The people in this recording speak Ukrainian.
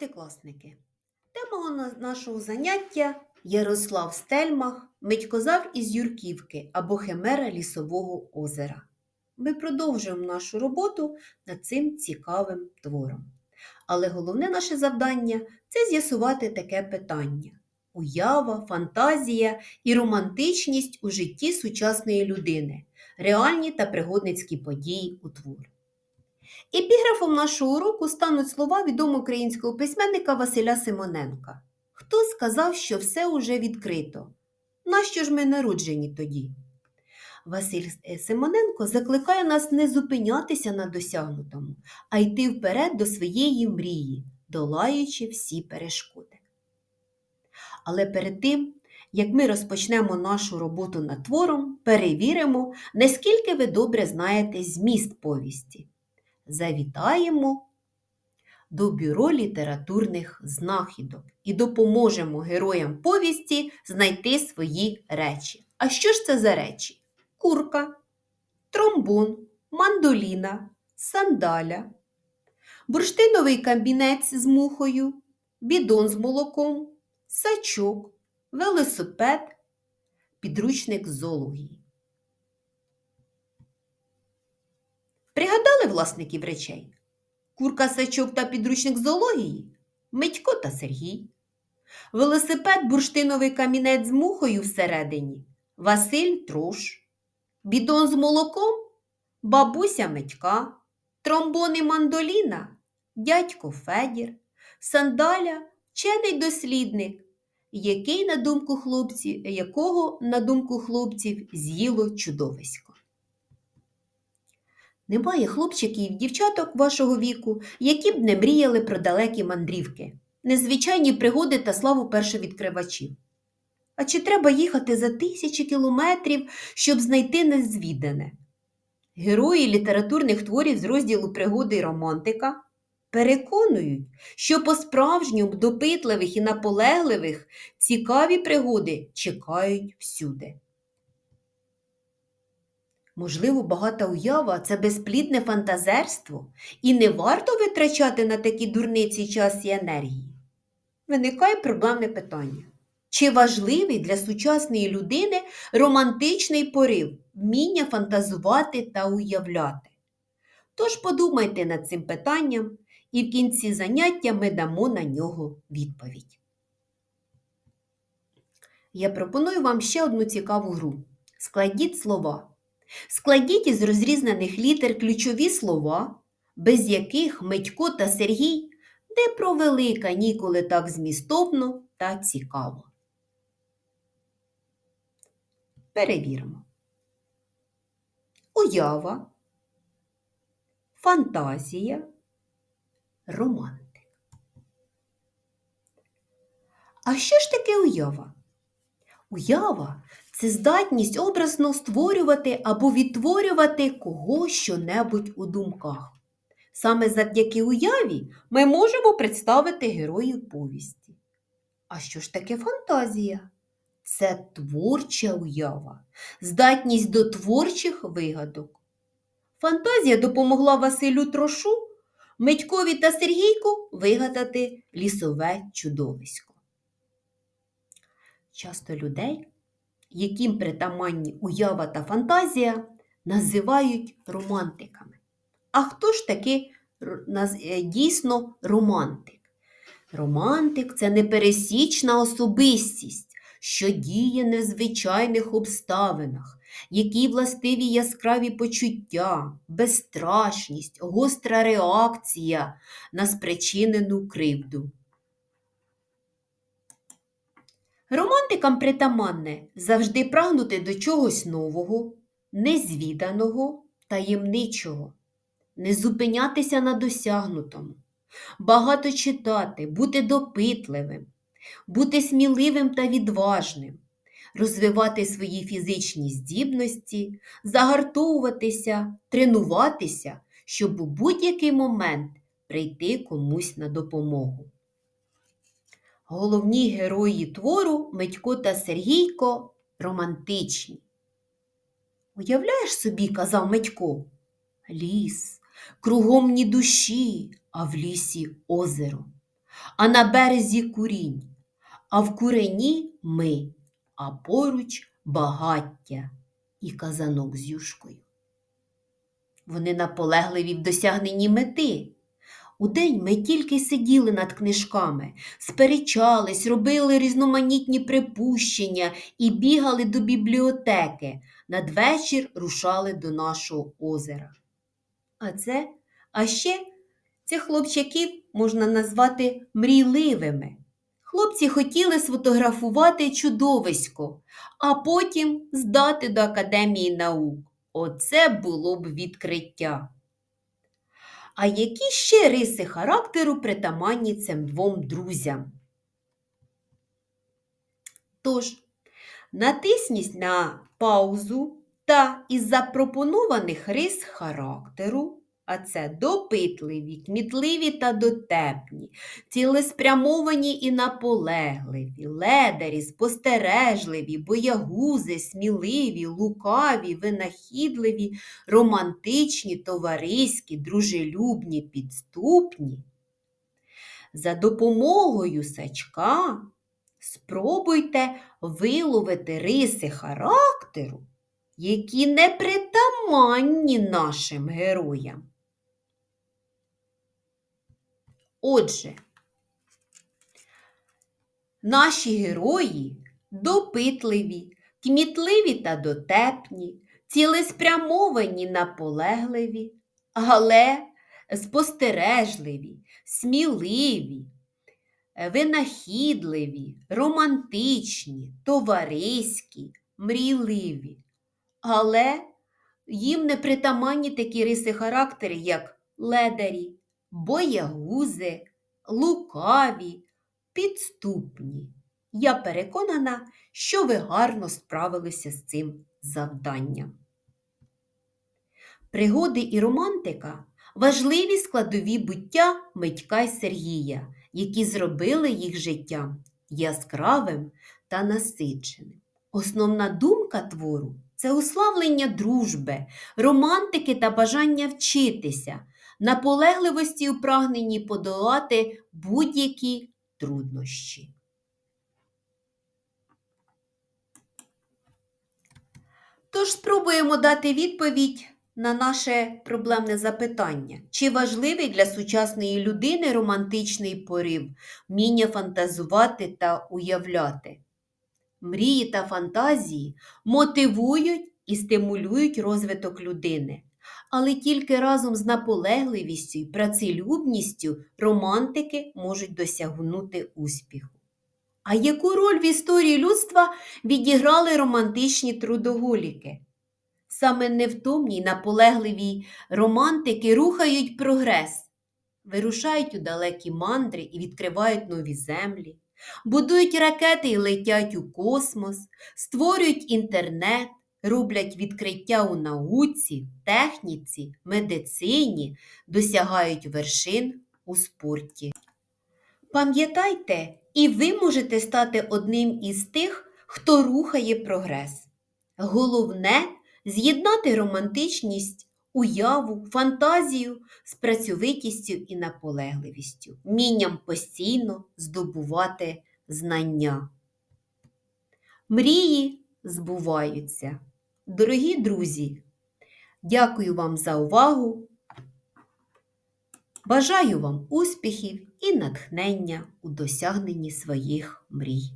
шестикласники. Тема нашого заняття Ярослав Стельмах, Митькозавр із Юрківки або Химера Лісового озера. Ми продовжуємо нашу роботу над цим цікавим твором. Але головне наше завдання це з'ясувати таке питання: уява, фантазія і романтичність у житті сучасної людини, реальні та пригодницькі події у творі. Епіграфом нашого уроку стануть слова відомого українського письменника Василя Симоненка. Хто сказав, що все уже відкрито? Нащо ж ми народжені тоді? Василь Симоненко закликає нас не зупинятися на досягнутому, а йти вперед до своєї мрії, долаючи всі перешкоди. Але перед тим, як ми розпочнемо нашу роботу над твором, перевіримо, наскільки ви добре знаєте зміст повісті завітаємо до бюро літературних знахідок і допоможемо героям повісті знайти свої речі. А що ж це за речі? Курка, тромбон, мандоліна, сандаля, бурштиновий камінець з мухою, бідон з молоком, сачок, велосипед, підручник зоології. Пригадали власників речей? Курка сачок та підручник зоології, Митько та Сергій. Велосипед бурштиновий камінець з мухою всередині, Василь Труш. Бідон з молоком, бабуся Митька, тромбон і мандоліна, дядько Федір, сандаля, вчений дослідник, який, на думку хлопців, якого, на думку хлопців, з'їло чудовисько. Немає хлопчиків і дівчаток вашого віку, які б не мріяли про далекі мандрівки, незвичайні пригоди та славу першовідкривачів. А чи треба їхати за тисячі кілометрів, щоб знайти незвідане? Герої літературних творів з розділу пригоди і романтика переконують, що по-справжньому допитливих і наполегливих цікаві пригоди чекають всюди. Можливо, багата уява це безплідне фантазерство, і не варто витрачати на такі дурниці час і енергії. Виникає проблемне питання. Чи важливий для сучасної людини романтичний порив, вміння фантазувати та уявляти? Тож подумайте над цим питанням, і в кінці заняття ми дамо на нього відповідь. Я пропоную вам ще одну цікаву гру. Складіть слова. Складіть із розрізнених літер ключові слова, без яких Митько та Сергій не провели канікули так змістовно та цікаво. Перевіримо. Уява, фантазія, романтик. А що ж таке уява? Уява це здатність образно створювати або відтворювати кого що-небудь у думках. Саме завдяки уяві ми можемо представити героїв повісті. А що ж таке фантазія? Це творча уява, здатність до творчих вигадок. Фантазія допомогла Василю Трошу, Митькові та Сергійку вигадати лісове чудовисько. Часто людей яким притаманні уява та фантазія, називають романтиками. А хто ж таки е, дійсно романтик? Романтик це непересічна особистість, що діє на звичайних обставинах, якій властиві яскраві почуття, безстрашність, гостра реакція на спричинену кривду. Романтикам притаманне завжди прагнути до чогось нового, незвіданого, таємничого, не зупинятися на досягнутому, багато читати, бути допитливим, бути сміливим та відважним, розвивати свої фізичні здібності, загартовуватися, тренуватися, щоб у будь-який момент прийти комусь на допомогу. Головні герої твору Митько та Сергійко романтичні. Уявляєш собі, казав Митько, ліс, кругом ні душі, а в лісі озеро. а на березі курінь, а в курені ми, а поруч багаття і казанок з юшкою. Вони наполегливі в досягненні мети. Удень ми тільки сиділи над книжками, сперечались, робили різноманітні припущення і бігали до бібліотеки. Надвечір рушали до нашого озера. А це, а ще цих хлопчаків можна назвати мрійливими. Хлопці хотіли сфотографувати чудовисько, а потім здати до Академії наук. Оце було б відкриття. А які ще риси характеру притаманні цим двом друзям? Тож, натисніть на паузу та із запропонованих рис характеру, а це допитливі, кмітливі та дотепні, цілеспрямовані і наполегливі, ледарі, спостережливі, боягузи, сміливі, лукаві, винахідливі, романтичні, товариські, дружелюбні, підступні. За допомогою сачка спробуйте виловити риси характеру, які не притаманні нашим героям. Отже, наші герої допитливі, кмітливі та дотепні, цілеспрямовані, наполегливі, але спостережливі, сміливі, винахідливі, романтичні, товариські, мрійливі. Але їм не притаманні такі риси характеру, як ледарі, боягузи, лукаві, підступні. Я переконана, що ви гарно справилися з цим завданням. Пригоди і романтика важливі складові буття Митька й Сергія, які зробили їх життя яскравим та насиченим. Основна думка твору це уславлення дружби, романтики та бажання вчитися, наполегливості у прагненні подолати будь-які труднощі. Тож спробуємо дати відповідь на наше проблемне запитання. Чи важливий для сучасної людини романтичний порив, вміння фантазувати та уявляти? Мрії та фантазії мотивують і стимулюють розвиток людини, але тільки разом з наполегливістю і працелюбністю романтики можуть досягнути успіху. А яку роль в історії людства відіграли романтичні трудоголіки? Саме невтомні й наполегливі романтики рухають прогрес, вирушають у далекі мандри і відкривають нові землі, будують ракети і летять у космос, створюють інтернет, роблять відкриття у науці, техніці, медицині, досягають вершин у спорті. Пам'ятайте, і ви можете стати одним із тих, хто рухає прогрес. Головне з'єднати романтичність, уяву, фантазію з працьовитістю і наполегливістю, вмінням постійно здобувати знання. Мрії збуваються. Дорогі друзі, дякую вам за увагу. Бажаю вам успіхів і натхнення у досягненні своїх мрій.